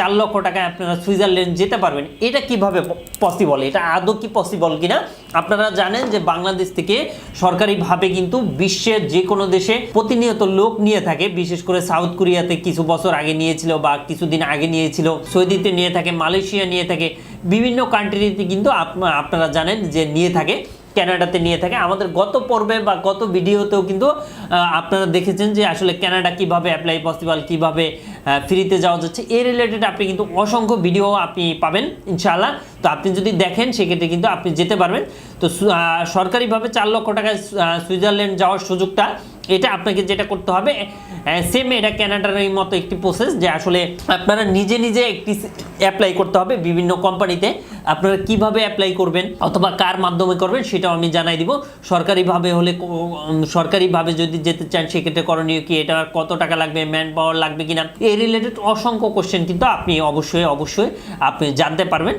চার লক্ষ টাকায় আপনারা সুইজারল্যান্ড যেতে পারবেন। এটা কীভাবে পসিবল এটা আদৌ কি পসিবল কিনা? আপনারা জানেন যে বাংলাদেশ থেকে সরকারিভাবে কিন্তু বিশ্বের যে কোনো দেশে প্রতিনিয়ত লোক নিয়ে থাকে। বিশেষ করে সাউথ কোরিয়াতে কিছু বছর আগে নিয়েছিল বা কিছুদিন আগে নিয়েছিল, সৌদিতে নিয়ে থাকে, মালয়েশিয়া নিয়ে থাকে। বিভিন্ন কান্ট্রিতে কিন্তু আপ- আপনারা জানেন যে নিয়ে থাকে। ক্যানাডাতে নিয়ে থাকে। আমাদের গত পর্বে বা গত ভিডিওতেও কিন্তু আপনারা দেখেছেন যে আসলে ক্যানাডা কীভাবে অ্যাপ্লাই পসিবল কীভাবে ফ্রিতে যাওয়া যাচ্ছে। এ রিলেটেড আপনি কিন্তু অসংখ্য ভিডিও আপনি পাবেন, ইনশাআল্লাহ। তো আপনি যদি দেখেন, সেক্ষেত্রে কিন্তু আপনি যেতে পারবেন। তো সরকারিভাবে চার লক্ষ টাকায় সুইজারল্যান্ড যাওয়ার সুযোগটা এটা আপনাকে যেটা করতে হবে সেম এটা ক্যানাডার এই মতো একটি প্রসেস যে আসলে আপনারা নিজে নিজে একটি অ্যাপ্লাই করতে হবে বিভিন্ন কোম্পানিতে আপনারা কীভাবে অ্যাপ্লাই করবেন অথবা কার মাধ্যমে করবেন সেটাও আমি জানাই দিব। সরকারিভাবে হলে সরকারিভাবে যদি যেতে চান, সেক্ষেত্রে করণীয় কি? এটা কত টাকা লাগবে? ম্যান পাওয়ার লাগবে কিনা? এই রিলেটেড অসংখ্য কোশ্চেন কিন্তু আপনি অবশ্যই অবশ্যই আপনি জানতে পারবেন।